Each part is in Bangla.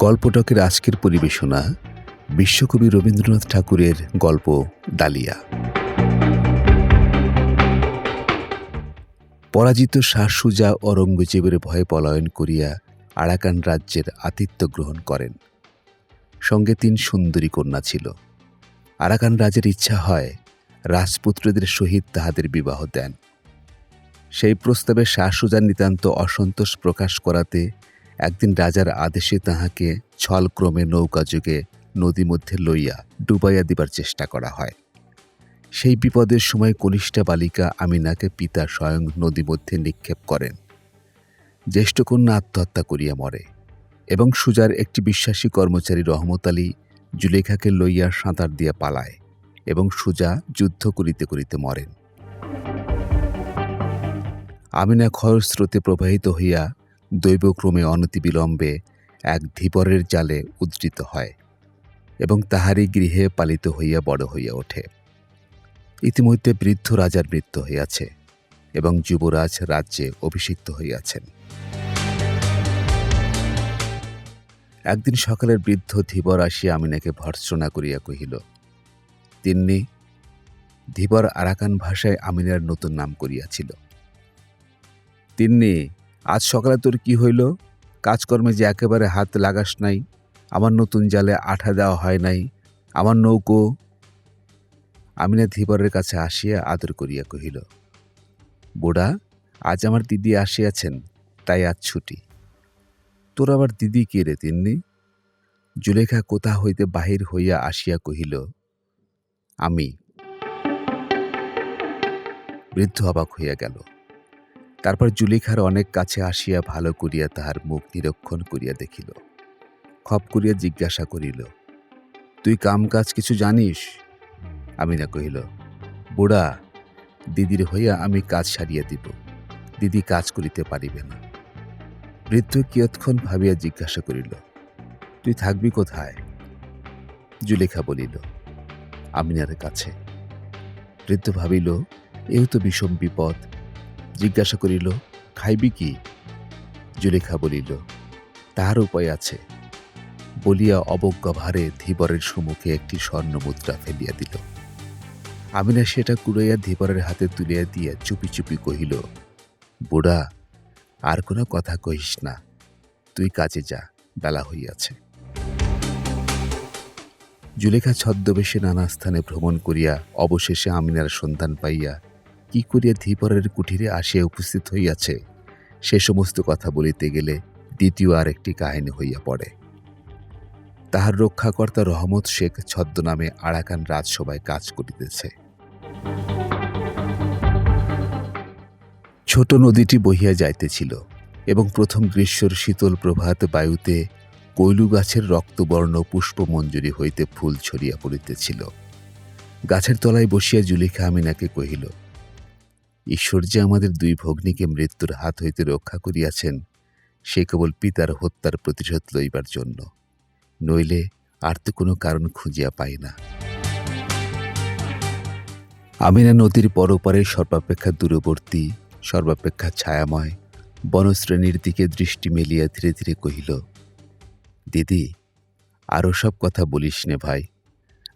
গল্পটকের আজকের পরিবেশনা বিশ্বকবি রবীন্দ্রনাথ ঠাকুরের গল্প ডালিয়া। পরাজিত শাহ সুজা অরঙ্গজেবের ভয়ে পলায়ন করিয়া আরাকান রাজ্যের আতিথ্য গ্রহণ করেন। সঙ্গে তিন সুন্দরী কন্যা ছিল। আরাকান রাজের ইচ্ছা হয় রাজপুত্রদের সহিত তাহাদের বিবাহ দেন। সেই প্রস্তাবে শাহ সুজা নিতান্ত অসন্তোষ প্রকাশ করাতে একদিন রাজার আদেশে তাহাকে ছলক্রমে নৌকাযুগে নদী মধ্যে লইয়া ডুবাইয়া দিবার চেষ্টা করা হয়। সেই বিপদের সময় কনিষ্ঠা বালিকা আমিনাকে পিতা স্বয়ং নদী মধ্যে নিক্ষেপ করেন। জ্যেষ্ঠ কন্যা আত্মহত্যা করিয়া মরে এবং সুজার একটি বিশ্বাসী কর্মচারী রহমত আলী জুলেখাকে লইয়া সাঁতার দিয়া পালায় এবং সুজা যুদ্ধ করিতে করিতে মরেন। আমিনা খরস্রোতে প্রবাহিত হইয়া দৈবক্রমে অনতিবিলম্বে এক ধীবরের জালে উদ্ধৃত হয় এবং তাহারই গৃহে পালিত হইয়া বড় হইয়া ওঠে। ইতিমধ্যে বৃদ্ধ রাজার মৃত্যু হইয়াছে এবং যুবরাজ রাজ্যে অভিষিক্ত হইয়াছেন। একদিন সকালের বৃদ্ধ ধীবর আসিয়া আমিনাকে ভর্ৎসনা করিয়া কহিল, তিন্নি, ধীবর আরাকান ভাষায় আমিনার নতুন নাম করিয়াছিল। তিন্নি আজ সকালে তোর কি হইল? কাজকর্মে যে একেবারে হাত লাগাস নাই, আমার নতুন জালে আঠা দেওয়া হয় নাই, আমার নৌকো। আমিনা ধীবরের কাছে আসিয়া আদর করিয়া কহিল, বুড়া, আজ আমার দিদি আসিয়াছেন, তাই আজ ছুটি। তোর আবার দিদি কে রে তিন্নি? জুলেখা কোথা হইতে বাহির হইয়া আসিয়া কহিল, আমি। বৃদ্ধ অবাক হইয়া গেল। তারপর জুলিখার অনেক কাছে আসিয়া ভালো করিয়া তাহার মুখ নিরীক্ষণ করিয়া দেখিল। খপ করিয়া জিজ্ঞাসা করিল, তুই কাম কাজ কিছু জানিস? আমিনা কহিল, বুড়া, দিদির হইয়া আমি কাজ সারিয়া দিব। দিদি কাজ করিতে পারিবে না। বৃদ্ধ কিয়ৎক্ষণ ভাবিয়া জিজ্ঞাসা করিল, তুই থাকবি কোথায়? জুলেখা বলিল, আমিনার কাছে। বৃদ্ধ ভাবিল, এও তো বিষম বিপদ জিজ্ঞাসা করিল, খাইবি কি? জুলেখা বলিল, তাহার উপায় আছে। বলিয়া অবজ্ঞা ভারে ধীবরের সম্মুখে একটি স্বর্ণ মুদ্রা ফেলিয়া দিল। আমিনা সেটা কুড়াইয়া ধীবরের হাতে তুলিয়া দিয়া চুপি চুপি কহিল, বুড়া, আর কোনো কথা কহিস না। তুই কাজে যা, বেলা হইয়াছে। জুলেখা ছদ্মবেশে নানা স্থানে ভ্রমণ করিয়া অবশেষে আমিনার সন্ধান পাইয়া কি করিয়া ধীপরের কুঠিরে আসিয়া উপস্থিত হইয়াছে? সে সমস্ত কথা বলিতে গেলে দ্বিতীয় আর একটি কাহিনী হইয়া পড়ে। তাহার রক্ষাকর্তা রহমত শেখ ছদ্মনামে আরাকান রাজসভায় কাজ করিতেছে। ছোট নদীটি বহিয়া যাইতেছিল এবং প্রথম গ্রীষ্মর শীতল প্রভাত বায়ুতে কৈলু গাছের রক্তবর্ণ পুষ্পমঞ্জুরি হইতে ফুল ছড়িয়া পড়িতেছিল। গাছের তলায় বসিয়া জুলিখা আমিনাকে কহিল ঈশ্বর যে আমাদের দুই ভগ্নীকে মৃত্যুর হাত হইতে রক্ষা করিয়াছেন, সে কেবল পিতার হত্যার প্রতিশোধ লইবার জন্য। নইলে আর তো কোনো কারণ খুঁজিয়া পাই না। আমিনা নদীর পরপারে সর্বাপেক্ষা দূরবর্তী, সর্বাপেক্ষা ছায়াময়, বনশ্রেণীর দিকে দৃষ্টি মেলিয়া ধীরে ধীরে কহিল, দিদি আরও সব কথা বলিস নে ভাই।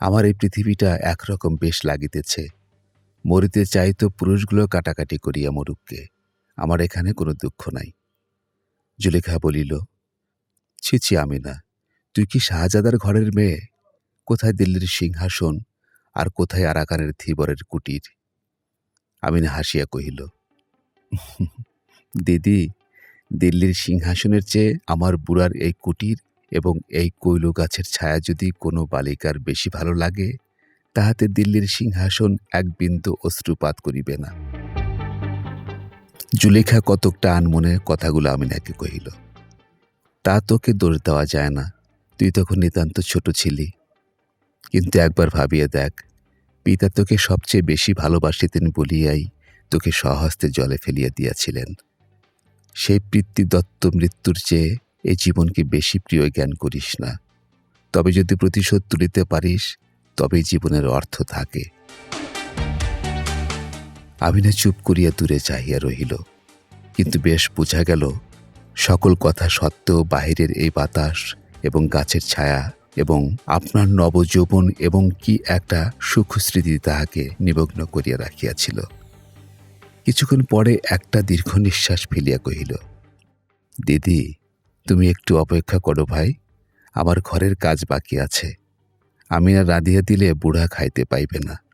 আমার এই পৃথিবীটা একরকম বেশ লাগিতেছে। মরিতে চাই তো পুরুষগুলো কাটাকাটি করিয়া মরুককে। আমার এখানে কোনো দুঃখ নাই। জুলেখা বলিল, ছি আমি না তুই কি শাহজাদার ঘরের মেয়ে? কোথায় দিল্লির সিংহাসন আর কোথায় আরাকানের ধীবরের কুটির? আমিনা হাসিয়া কহিল, দিদি, দিল্লির সিংহাসনের চেয়ে আমার বুড়ার এই কুটির এবং এই কৈল গাছের ছায়া যদি কোনো বালিকার বেশি ভালো লাগে তাহাতে দিল্লির সিংহাসন এক বিন্দু অশ্রুপাত করিবে না। জুলেখা কতকটা আনমনে কথাগুলো আমিনাকে কহিল, তা তোকে দোষ দেওয়া যায় না, তুই তখন নিতান্ত ছোট ছিলি। কিন্তু একবার ভাবিয়ে দেখ, পিতা তোকে সবচেয়ে বেশি ভালোবাসিতেন বলিয়াই তোকে স্বহস্তে জলে ফেলিয়া দিয়াছিলেন। সেই দত্ত মৃত্যুর চেয়ে এই জীবনকে বেশি প্রিয় জ্ঞান করিস না। তবে যদি প্রতিশোধ তুলিতে পারিস তবেই জীবনের অর্থ থাকে। আমিনা চুপ করিয়া দূরে চাহিয়া রহিল। কিন্তু বেশ বোঝা গেল, সকল কথা সত্ত্বেও বাহিরের এই বাতাস এবং গাছের ছায়া এবং আপনার নবযৌবন এবং কি একটা সুখ স্মৃতি তাহাকে নিমগ্ন করিয়া রাখিয়াছিল। কিছুক্ষণ পরে একটা দীর্ঘ নিঃশ্বাস ফেলিয়া কহিল, দিদি, তুমি একটু অপেক্ষা করো ভাই, আমার ঘরের কাজ বাকি আছে। আমি আর রাঁধিয়া দিলে বুড়া খাইতে পাইবে না।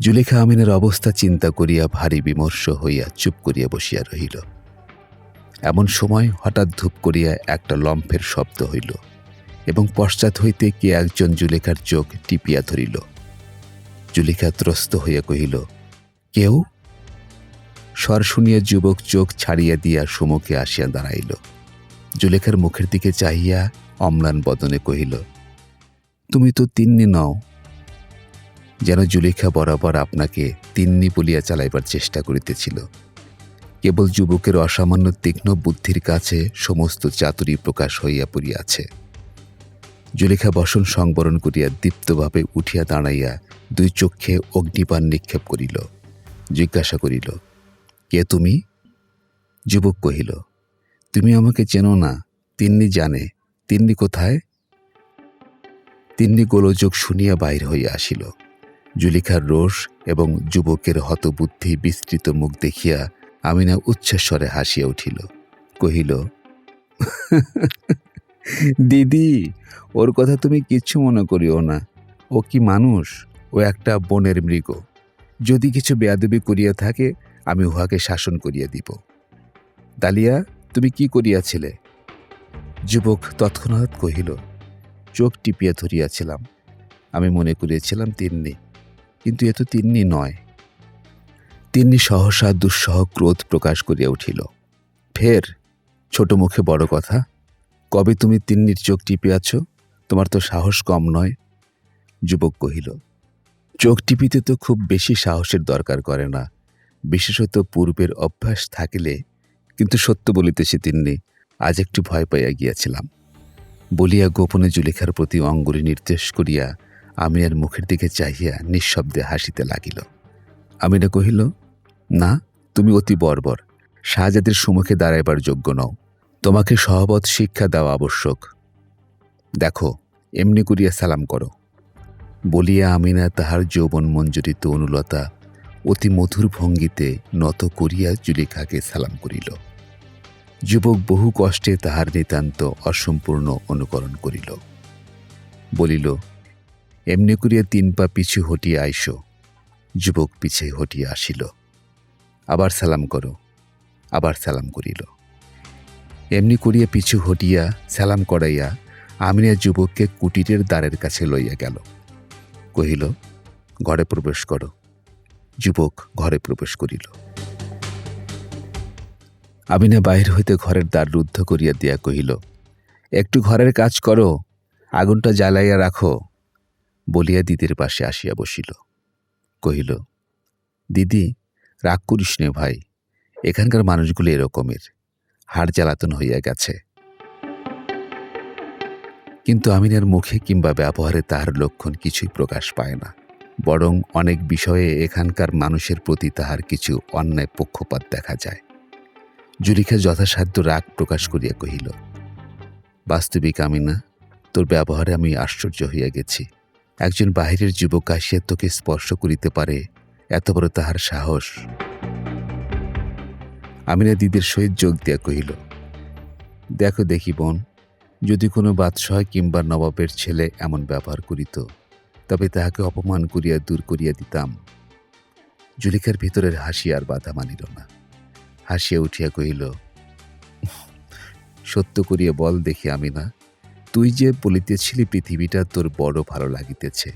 জুলেখা আমিনের অবস্থা চিন্তা করিয়া ভারী বিমর্ষ হইয়া চুপ করিয়া বসিয়া রহিল। এমন সময় হঠাৎ ধূপ করিয়া একটা লম্ফের শব্দ হইল এবং পশ্চাৎ হইতে কে একজন জুলেখার চোখ টিপিয়া ধরিল। জুলেখা ত্রস্ত হইয়া কহিল, কেউ? স্বর শুনিয়া যুবক চোখ ছাড়িয়া দিয়া সুমুখে আসিয়া দাঁড়াইল। জুলেখার মুখের দিকে চাহিয়া অম্লান বদনে কহিল, তুমি তো তিন্নি নও। যেন জুলেখা বরাবর আপনাকে তিন্নি বলিয়া চালাইবার চেষ্টা করিতেছিল। কেবল যুবকের অসামান্য তীক্ষ্ণ বুদ্ধির কাছে সমস্ত চাতুরি প্রকাশ হইয়া পড়িয়াছে। জুলেখা বসন সংবরণ করিয়া দীপ্তভাবে উঠিয়া দাঁড়াইয়া দুই চক্ষে অগ্নিপান নিক্ষেপ করিল, জিজ্ঞাসা করিল, কে তুমি? যুবক কহিল, তুমি আমাকে চেনো না, তিন্নি জানে। তিন্নি কোথায়? তিন্নি গোলযোগ শুনিয়া বাইর হইয়া আসিল। জুলিখার রোষ এবং যুবকের হতবুদ্ধি বিস্তৃত মুখ দেখিয়া আমিনা উচ্ছ্বাসরে হাসিয়া উঠিল। কহিল, দিদি, ওর কথা তুমি কিচ্ছু মনে করিও না। ও কি মানুষ? ও একটা বনের মৃগ। যদি কিছু বেয়াদবি করিয়া থাকে, আমি উহাকে শাসন করিয়া দিব। দালিয়া, তুমি কি করিয়াছিলে? যুবক তৎক্ষণাৎ কহিল, চোখ টিপিয়া ধরিয়াছিলাম। আমি মনে করিয়াছিলাম তিন্নি, কিন্তু এ তো তিন্নি নয়। তিন্নি সহসা দুঃসহ ক্রোধ প্রকাশ করিয়া উঠিল। ফের? ছোট মুখে বড় কথা। কবে তুমি তিন্নির চোখ টিপিয়াছ? তোমার তো সাহস কম নয়। যুবক কহিল, চোখ টিপিতে তো খুব বেশি সাহসের দরকার করে না। বিশেষত পূর্বের অভ্যাস থাকিলে। কিন্তু সত্য বলিতেছি তিন্নি আজ একটু ভয় পাইয়া গিয়াছিলাম। বলিয়া গোপনে জুলেখার প্রতি অঙ্গুলি নির্দেশ করিয়া আমিনার মুখের দিকে চাহিয়া নিঃশব্দে হাসিতে লাগিল। আমিনা কহিল, না, তুমি অতি বর্বর। শাহজাদের সম্মুখে দাঁড়াইবার যোগ্য নও। তোমাকে সহবত শিক্ষা দেওয়া আবশ্যক। দেখো, এমনি করিয়া সালাম করো। বলিয়া আমিনা তাহার যৌবন মঞ্জুরিত অনুলতা অতি মধুর ভঙ্গিতে নত করিয়া জুলিখাকে সালাম করিল। যুবক বহু কষ্টে তাহার নিতান্ত অসম্পূর্ণ অনুকরণ করিল। বলিল, এমনি করিয়া তিন পা পিছু হটিয়া আইস। যুবক পিছে হটিয়া আসিল। আবার সালাম করো, আবার সালাম করিল। এমনি করিয়া পিছু হটিয়া সালাম করাইয়া আমিনা যুবককে কুটিরের দ্বারের কাছে লইয়া গেল। কহিল, ঘরে প্রবেশ করো। যুবক ঘরে প্রবেশ করিল। আমিনা বাহির হইতে ঘরের দ্বার রুদ্ধ করিয়া দিয়া কহিল, একটু ঘরের কাজ করো, আগুনটা জ্বালাইয়া রাখো। বলিয়া দিদির পাশে আসিয়া বসিল। কহিল, দিদি, রাগ করিস নে ভাই, এখানকার মানুষগুলো এরকমের, হাড় জ্বালাতন হইয়া গেছে। কিন্তু আমিনের মুখে কিংবা ব্যবহারে তাহার লক্ষণ কিছুই প্রকাশ পায় না, বরং অনেক বিষয়ে এখানকার মানুষের প্রতি তাহার কিছু অন্যায় পক্ষপাত দেখা যায়। জুলিখা যথাসাধ্য রাগ প্রকাশ করিয়া কহিল, বাস্তবিক আমি না, তোর ব্যবহারে আমি আশ্চর্য হইয়া গেছি। একজন বাহিরের যুবক আসিয়া তোকে স্পর্শ করিতে পারে, এত বড় তাহার সাহস। আমিনা দিদির সহিত যোগ দিয়া কহিল, দেখো দেখি বোন, যদি কোনো বাদশাহ কিংবা নবাবের ছেলে এমন ব্যবহার করিত, তবে তাহাকে অপমান করিয়া দূর করিয়া দিতাম। জুলিকার ভিতরের হাসি আর বাধা মানিল না। হাসিয়া উঠিয়া কহিল, সত্য করিয়া বল দেখি আমি না, তুই যে বলিতেছিলি পৃথিবীটা তোর বড় ভালো লাগিতেছে,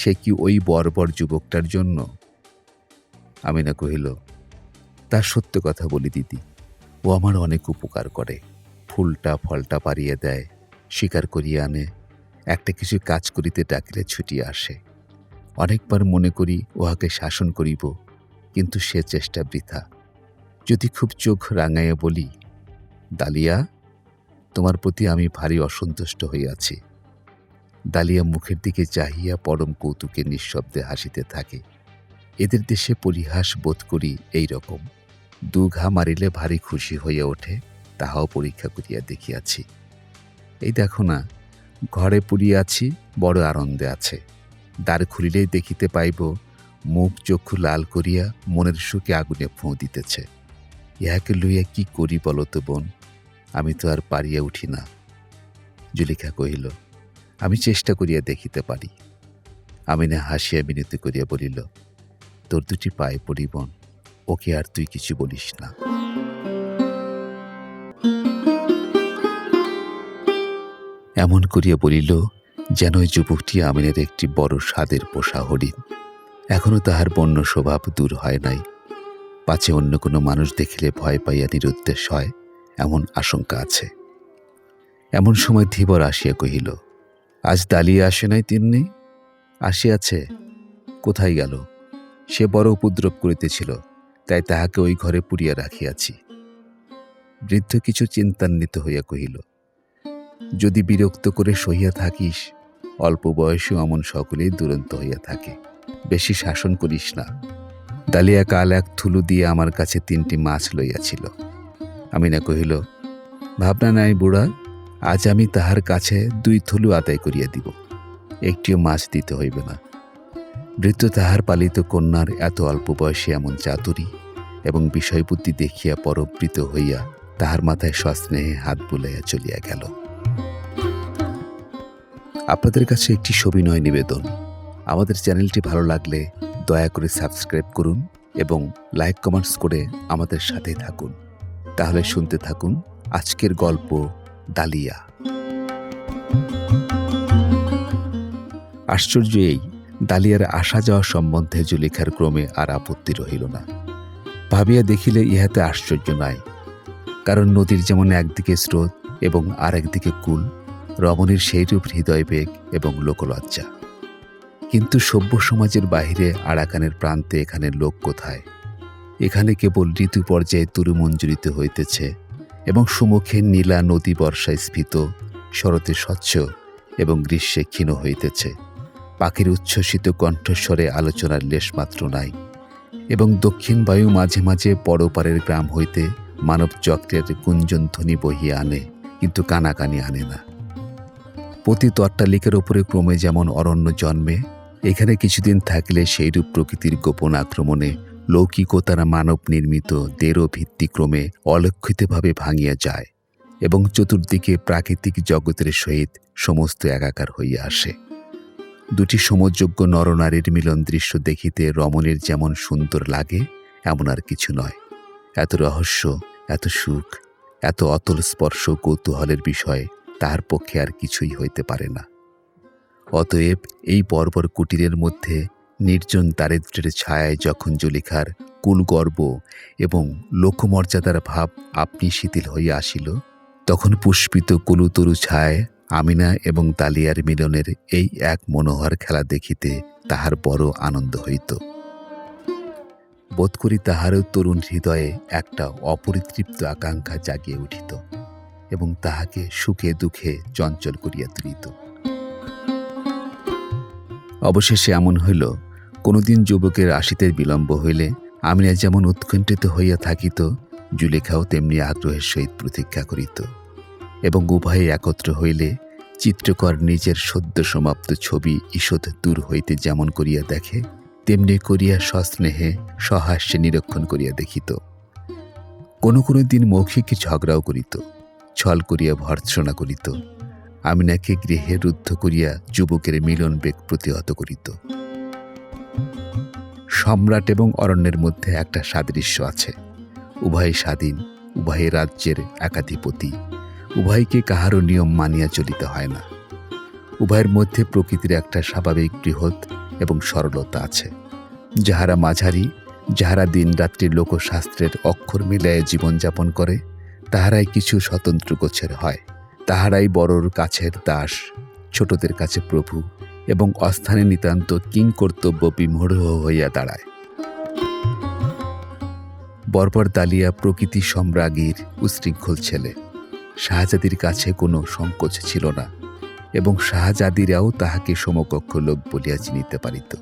সে কি ওই বর্বর যুবকটার জন্য? আমিনা কহিল তার সত্য কথা বলি দিদি, ও আমার অনেক উপকার করে, ফুলটা ফলটা পারিয়ে দেয় স্বীকার করিয়া আনে, একটা কিছু কাজ করিতে ডাকিলে ছুটিয়া আসে। অনেকবার মনে করি উহাকে শাসন করিব, কিন্তু সে চেষ্টা বৃথা। যদি খুব চোখ রাঙাইয়া বলি, দালিয়া, তোমার প্রতি আমি ভারী অসন্তুষ্ট হইয়াছি। দালিয়া মুখের দিকে চাহিয়া পরম কৌতুকে নিঃশব্দে হাসিতে থাকে। এদের দেশে পরিহাস বোধ করি এই রকম। দু ঘা মারিলে ভারী খুশি হইয়া ওঠে, তাহাও পরীক্ষা করিয়া দেখিয়াছি। এই দেখো না, ঘরে পড়িয়াছি বড় আনন্দে আছে। দ্বার খুলিলেই দেখিতে পাইব, মুখ চক্ষু লাল করিয়া মনের সুখে আগুনে ফোঁ দিতেছে। ইহাকে লইয়া কি করি বলো তো বোন? আমি তো আর পারিয়া উঠি না। জুলিখা কহিল, আমি চেষ্টা করিয়া দেখিতে পারি। আমিনা হাসিয়া বিনতি করিয়া বলিল, তোর দুটি পায়ে পড়ি বোন, ওকে আর তুই কিছু বলিস না। এমন করিয়া বলিল, যেন ওই যুবকটি আমিনের একটি বড় স্বাদের পোষা হরিণ। এখনও তাহার বন্য স্বভাব দূর হয় নাই। পাছে অন্য কোনো মানুষ দেখিলে ভয় পাইয়া নিরুদ্দেশ হয়, এমন আশঙ্কা আছে। এমন সময় ধীবর আসিয়া কহিল, আজ দালিয়ে আসে নাই তিন্নি? আসিয়াছে। কোথায় গেল? সে বড় উপদ্রব করিতেছিল, তাই তাহাকে ওই ঘরে পুড়িয়া রাখিয়াছি। বৃদ্ধ কিছু চিন্তান্বিত হইয়া কহিল, যদি বিরক্ত করে সহিয়া থাকিস, অল্প বয়সেও অমন সকলেই দুরন্ত হইয়া থাকে। বেশি শাসন করিস না। দালিয়া কাল এক থুলু দিয়ে আমার কাছে তিনটি মাছ লইয়াছিল। আমি না কহিল, ভাবনা নাই বুড়া, আজ আমি তাহার কাছে দুই থুলু আদায় করিয়া দিব, একটিও মাছ দিতে হইবে না। বৃদ্ধ তাহার পালিত কন্যার এত অল্প বয়সে এমন চাতুরি এবং বিষয়বুদ্ধি দেখিয়া পরবৃত হইয়া তাহার মাথায় সস্নেহে হাত বুলাইয়া চলিয়া গেল। আপনাদের কাছে একটি সবিনয় নিবেদন। আমাদের চ্যানেলটি ভালো লাগলে দয়া করে সাবস্ক্রাইব করুন এবং লাইক কমেন্টস করে আমাদের সাথে থাকুন। তাহলে শুনতে থাকুন আজকের গল্প ডালিয়া। আশ্চর্য এই, ডালিয়ার আসা যাওয়া সম্বন্ধে জুলেখার ক্রমে আর আপত্তি রহিল না। ভাবিয়া দেখিলে ইহাতে আশ্চর্য নাই, কারণ নদীর যেমন একদিকে স্রোত এবং আর একদিকে কুল, রমণীর সেইরূপ হৃদয়বেগ এবং লোকলজ্জা। কিন্তু সভ্য সমাজের বাহিরে আরাকানের প্রান্তে এখানে লোক কোথায়? এখানে কেবল ঋতু পর্যায়ে তুরুমঞ্জুরিত হইতেছে এবং সুমুখে নীলা নদী বর্ষায় স্ফীত, শরতে স্বচ্ছ এবং গ্রীষ্মে ক্ষীণ হইতেছে। পাখির উচ্ছ্বসিত কণ্ঠস্বরে আলোচনার লেশমাত্র নাই এবং দক্ষিণ বায়ু মাঝে মাঝে পরপারের গ্রাম হইতে মানব চক্রের কুঞ্জন ধ্বনি বহিয়া আনে, কিন্তু কানাকানি আনে না। পতিত অট্টালিকার ওপরে ক্রমে যেমন অরণ্য জন্মে এখানে কিছুদিন থাকলে সেইরূপ প্রকৃতির গোপন আক্রমণে লৌকিকতারা মানব নির্মিত দেরো ভিত্তিক্রমে অলক্ষিতভাবে ভাঙিয়া যায় এবং চতুর্দিকে প্রাকৃতিক জগতের সহিত সমস্ত একাকার হইয়া আসে। দুটি সমযোগ্য নরনারীর মিলন দৃশ্য দেখিতে রমণের যেমন সুন্দর লাগে, এমন আর কিছু নয়। এত রহস্য, এত সুখ, এত অতল স্পর্শ কৌতূহলের বিষয় তার পক্ষে আর কিছুই হইতে পারে না। অতএব এই বর্বর কুটিরের মধ্যে নির্জন দারিদ্র্যের ছায়ায় যখন জলিখার কুলগর্ব এবং লোকমর্যাদার ভাব আপনি শিথিল হইয়া আসিল, তখন পুষ্পিত কুলুতরু ছায় আমিনা এবং তালিয়ার মিলনের এই এক মনোহর খেলা দেখিতে তাহার বড় আনন্দ হইত। বোধ করি তাহারও তরুণ হৃদয়ে একটা অপরিতৃপ্ত আকাঙ্ক্ষা জাগিয়ে উঠিত এবং তাহাকে সুখে দুঃখে চঞ্চল করিয়া তুলিত। অবশেষে এমন হইল, কোনোদিন যুবকের আসিতে বিলম্ব হইলে আমিনা যেমন উৎকণ্ঠিত হইয়া থাকিত, জুলেখাও তেমনি আগ্রহের সহিত প্রতীক্ষা করিত। এবং উভয়ে একত্র হইলে চিত্রকর নিজের সদ্য সমাপ্ত ছবি ঈষৎ দূর হইতে যেমন করিয়া দেখে, তেমনি করিয়া সস্নেহে সহাস্যে নিরীক্ষণ করিয়া দেখিত। কোনো কোনো দিন মৌখিক ঝগড়াও করিত, ছল করিয়া ভর্ৎসনা করিত। আমিনাকে গৃহে রুদ্ধ করিয়া যুবকের মিলন বেগ প্রতিহত করিত। সম্রাট এবং অরণ্যের মধ্যে একটা সাদৃশ্য আছে। উভয় স্বাধীন, উভয় রাজ্যের একাধিপতি, উভয়কে কাহারও নিয়ম মানিয়া চলিতে হয় না। উভয়ের মধ্যে প্রকৃতির একটা স্বাভাবিক বৃহৎ এবং সরলতা আছে। যাহারা মাঝারি, যাহারা দিনরাত্রি লোকশাস্ত্রের অক্ষর মিলাইয়া জীবনযাপন করে, তাহারাই কিছু স্বতন্ত্র গোছের হয়। তাহারাই বড়র কাছের দাস, ছোটদের কাছে প্রভু এবং অস্থানে নিতান্ত কিং কর্তব্য বিমূঢ় হইয়া দাঁড়ায়। বর্বর দালিয়া প্রকৃতি সম্রাগীর উশৃঙ্খল ছেলে, শাহজাদির কাছে কোনো সংকোচ ছিল না এবং শাহজাদিরাও তাহাকে সমকক্ষ লোক বলিয়া চিনিতে পারিত।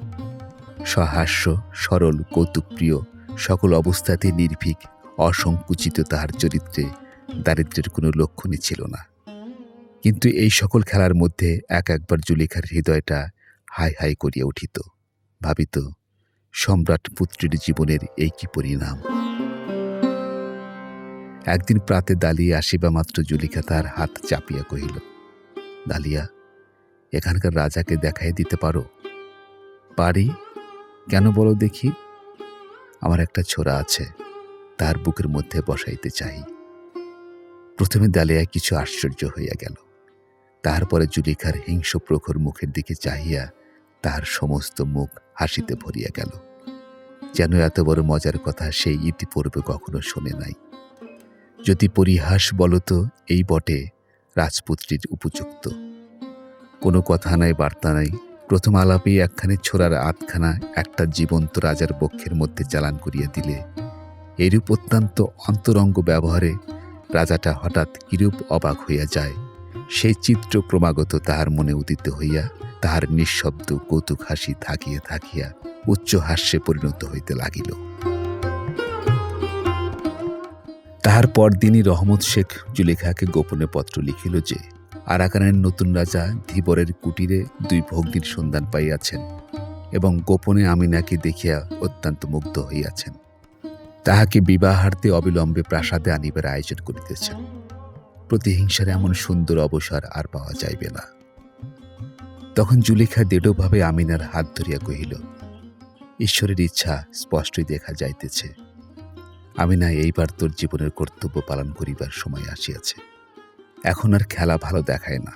সহাস্য, সরল, কৌতুকপ্রিয় সকল অবস্থাতে নির্ভীক, অসংকুচিত তাহার চরিত্রে দারিদ্রের কোনো লক্ষণই ছিল না। কিন্তু এই সকল খেলার মধ্যে এক একবার জুলেখার হৃদয়টা হাই হাই করিয়া উঠিত, ভাবিত, সম্রাট পুত্রীর জীবনের এই কি পরিণাম? একদিন প্রাতে দালিয়া আসিবা মাত্র জুলিকা তার হাত চাপিয়া কহিল, দালিয়া, এখানকার রাজাকে দেখাই দিতে পারো? পারি? কেন বলো দেখি? আমার একটা ছোরা আছে, তার বুকের মধ্যে বসাইতে চাই। প্রথমে দালিয়া কিছু আশ্চর্য হইয়া গেল। তারপরে জুলিখার হিংস্র প্রখর মুখের দিকে চাহিয়া তার সমস্ত মুখ হাসিতে ভরিয়া গেল। যেন এত বড় মজার কথা সেই ইতিপূর্বে কখনো শোনে নাই। যদি পরিহাস বলতো এই বটে রাজপুত্রীর উপযুক্ত। কোনো কথা নাই বার্তা নাই। প্রথম আলাপেই একখানি ছোড়ার আধখানা একটা জীবন্ত রাজার বক্ষের মধ্যে চালান করিয়া দিলে এরূপ অত্যন্ত অন্তরঙ্গ ব্যবহারে রাজাটা হঠাৎ কিরূপ অবাক হইয়া যায়। সেই চিত্র ক্রমাগত তাহার মনে উদিত হইয়া তাহার নিঃশব্দ কৌতুক হাসি থাকিয়া থাকিয়া উচ্চ হাস্যে পরিণত হইতে লাগিল। তাহার পরদিনই রহমত শেখ জুলেখাকে গোপনে পত্র লিখিল যে, আরাকানের নতুন রাজা ধীবরের কুটিরে দুই ভগ্নির সন্ধান পাইয়াছেন এবং গোপনে আমিনাকে দেখিয়া অত্যন্ত মুগ্ধ হইয়াছেন। তাহাকে বিবাহার্থে অবিলম্বে প্রাসাদে আনিবার আয়োজন করিতেছেন। প্রতিহিংসার এমন সুন্দর অবসর আর পাওয়া যাইবে না। তখন জুলেখা দৃঢ়ভাবে আমিনার হাত ধরিয়া কহিল, ঈশ্বরের ইচ্ছা স্পষ্টই দেখা যাইতেছে। আমিনা এইবার তোর জীবনের কর্তব্য পালন করিবার সময় আসিয়াছে। এখন আর খেলা ভালো দেখায় না।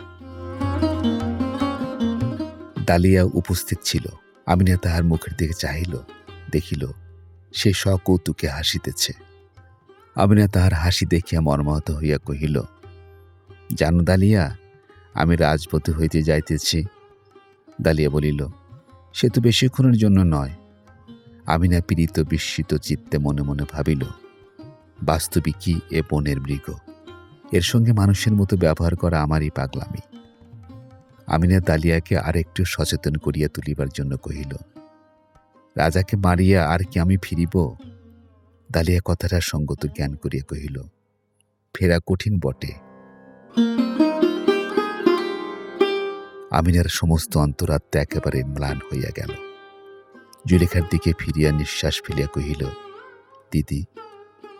ডালিয়া উপস্থিত ছিল। আমিনা তাহার মুখের দিকে চাহিল, দেখিল, সে সকৌতুকে হাসিতেছে। আমিনা তাহার হাসি দেখিয়া মর্মাহত হইয়া কহিল জানো দালিয়া, আমি রাজপথে হইতে যাইতেছি। দালিয়া বলিল, সে তো বেশিক্ষণের জন্য নয়। আমিনা পীড়িত বিস্মিত চিত্তে মনে মনে ভাবিল বাস্তবিকই এ বনের মৃগ? এর সঙ্গে মানুষের মতো ব্যবহার করা আমারই পাগলামি। আমিনা দালিয়াকে আরেকটু সচেতন করিয়া তুলিবার জন্য কহিল, রাজাকে মারিয়া আর কি আমি ফিরিব? দালিয়া কথাটা সঙ্গত জ্ঞান করিয়া কহিল, ফেরা কঠিন বটে। আমিনার সমস্ত অন্তরাত্মা একেবারে ম্লান হইয়া গেল। জুলেখার দিকে ফিরিয়া নিঃশ্বাস ফেলিয়া কহিল, দিদি,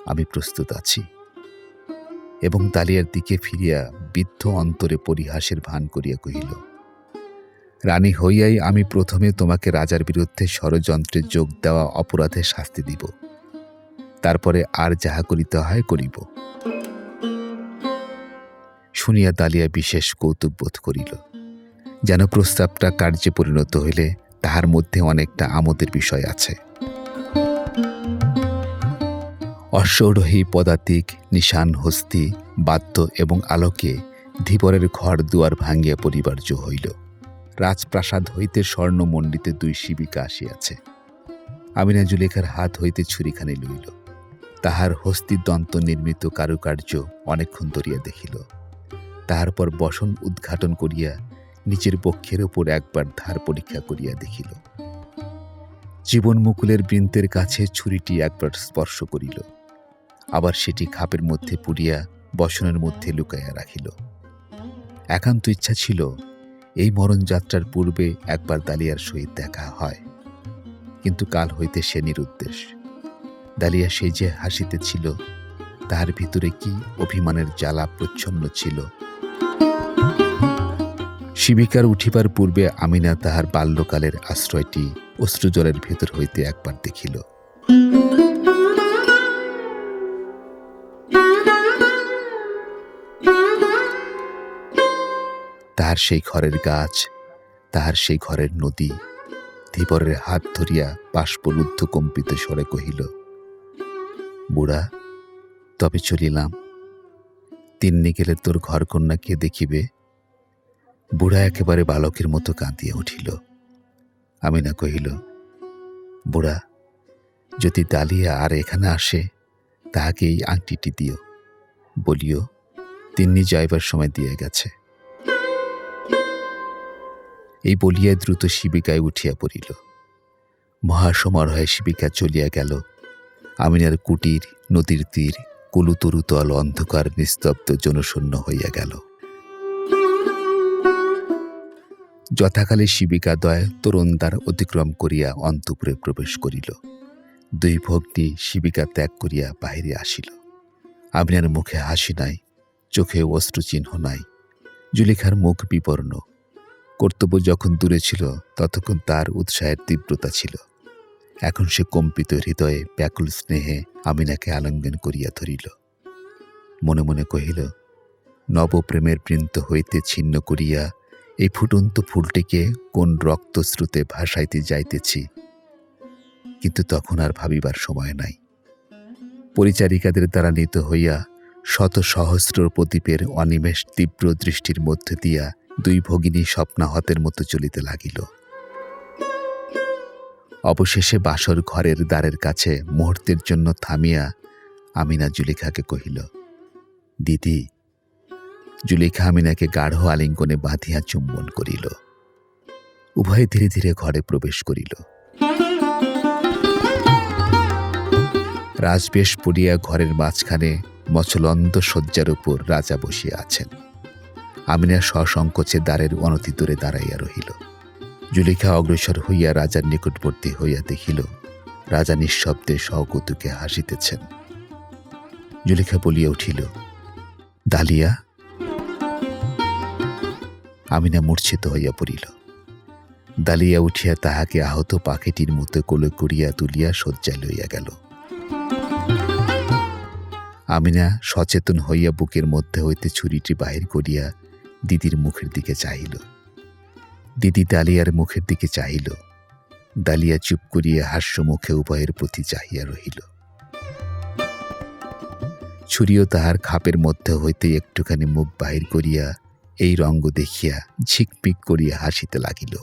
আমি প্রস্তুত আছি। এবং দালিয়ার দিকে ফিরিয়া বিদ্ধ অন্তরে পরিহাসের ভান করিয়া কহিল, রানী হইয়াই আমি প্রথমে তোমাকে রাজার বিরুদ্ধে ষড়যন্ত্রে যোগ দেওয়া অপরাধে শাস্তি দিব। তারপরে আর যাহা করিতে হয় করিব। শুনিয়া দালিয়া বিশেষ কৌতুক বোধ করিল। যেন প্রস্তাবটা কার্যে পরিণত হইলে তাহার মধ্যে অনেকটা আমোদের বিষয় আছে। অশ্বরোহী পদাতিক, নিশান হস্তি, বাদ্য এবং আলোকে ধীবরের ঘর দুয়ার ভাঙ্গিয়া পরিবার্য হইল। রাজপ্রাসাদ হইতে স্বর্ণমণ্ডিতে দুই শিবিকা আসিয়াছে। আমিনা জুলেখার হাত হইতে ছুরিখানি লইল। তাহার হস্তিদন্ত নির্মিত কারুকার্য অনেকক্ষণ ধরিয়া দেখিল। তাহার বসন উদ্ঘাটন করিয়া নিজের বক্ষের ওপর একবার ধার পরীক্ষা করিয়া দেখিল। জীবন মুকুলের বৃন্তের কাছে ছুরিটি একবার স্পর্শ করিল। আবার সেটি খাপের মধ্যে পুড়িয়া বসনের মধ্যে লুকাইয়া রাখিল। একান্ত ইচ্ছা ছিল এই মরণযাত্রার পূর্বে একবার দালিয়ার সহিত দেখা হয়। কিন্তু কাল হইতে সে নিরুদ্দেশ। দালিয়া সেই যে হাসিতেছিল তাহার ভিতরে কি অভিমানের জ্বালা প্রচ্ছন্ন ছিল শিবিকার উঠিবার পূর্বে আমিনা তাহার বাল্যকালের আশ্রয়টি অশ্রুজলের ভেতর হইতে একবার দেখিল। তাহার সেই ঘরের গাছ, তাহার সেই ঘরের নদী, ধীবরের হাত ধরিয়া বাষ্পলুদ্ধ কম্পিত স্বরে কহিল, বুড়া, তবে চলিলাম। তিন্নি গেলে তোর ঘরকন্যা কে দেখিবে? বুড়া একেবারে বালকের মতো কাঁদিয়া উঠিল। আমিনা কহিল, বুড়া, যদি দালিয়া আর এখানে আসে, তাহাকে এই আংটিটি দিও। বলিও, তিন্নি যাইবার সময় দিয়ে গেছে এই বলিয়া দ্রুত শিবিকায় উঠিয়া পড়িল। মহাসমারোহে শিবিকা চলিয়া গেল। আমিনার কুটির, নদীর তীর কুলুতরুতল অন্ধকার নিস্তব্ধ জনশূন্য হইয়া গেল। যথাকালে শিবিকাদয় তরুণদ্বার অতিক্রম করিয়া অন্তপুরে প্রবেশ করিল। দুই ভগ্নী শিবিকা ত্যাগ করিয়া বাহিরে আসিল। আমিনার মুখে হাসি নাই, চোখে অশ্রুচিহ্ন নাই, জুলিখার মুখ বিবর্ণ। কর্তব্য যখন দূরে ছিল, ততক্ষণ তার উৎসাহের তীব্রতা ছিল। এখন সে কম্পিত হৃদয়ে ব্যাকুল স্নেহে আমিনাকে আলিঙ্গন করিয়া ধরিল। মনে মনে কহিল, নবপ্রেমের বৃন্ত হইতে ছিন্ন করিয়া এই ফুটন্ত ফুলটিকে কোন রক্তস্রোতে ভাসাইতে যাইতেছি। কিন্তু তখন আর ভাবিবার সময় নাই। পরিচারিকাদের দ্বারা নিত হইয়া শত সহস্র প্রদীপের অনিমেষ তীব্র দৃষ্টির মধ্যে দিয়া দুই ভগিনী স্বপ্নাহতের মতো চলিতে লাগিল। অবশেষে বাসর ঘরের দ্বারের কাছে মুহূর্তের জন্য থামিয়া আমিনা জুলিখাকে কহিল, দিদি, জুলিখা আমিনাকে গাঢ় আলিঙ্গনে বাঁধিয়া চুম্বন করিল। উভয়ে ধীরে ধীরে ঘরে প্রবেশ করিল। রাজবেশ পড়িয়া ঘরের মাঝখানে মচলন্দ শয্যার উপর রাজা বসিয়া আছেন। আমিনা সসংকোচে দ্বারের অনতি দূরে দাঁড়াইয়া রহিল। জুলিখা অগ্রসর হইয়া রাজার নিকটবর্তী হইয়া দেখিল, রাজা নিঃশব্দে স্বকৌতুকে হাসিতেছেন। জুলিখা বলিয়া উঠিল, দালিয়া, আমিনা মূর্ছিত হইয়া পড়িল। দালিয়া উঠিয়া তাহাকে আহত পাখিটির মতো কোলে করিয়া তুলিয়া শয্যায় লইয়া গেল। আমিনা সচেতন হইয়া বুকের মধ্যে হইতে ছুরিটি বাহির করিয়া দিদির মুখের দিকে চাহিল। দিদি ডালিয়ার মুখের দিকে চাহিল। ডালিয়া চুপ করিয়া হাস্য মুখে উভয়ের প্রতি চাহিয়া রহিল। ছুরিও তাহার খাপের মধ্যে হইতে একটুখানি মুখ বাহির করিয়া এই রঙ্গ দেখিয়া ঝিকপিক করিয়া হাসিতে লাগিল।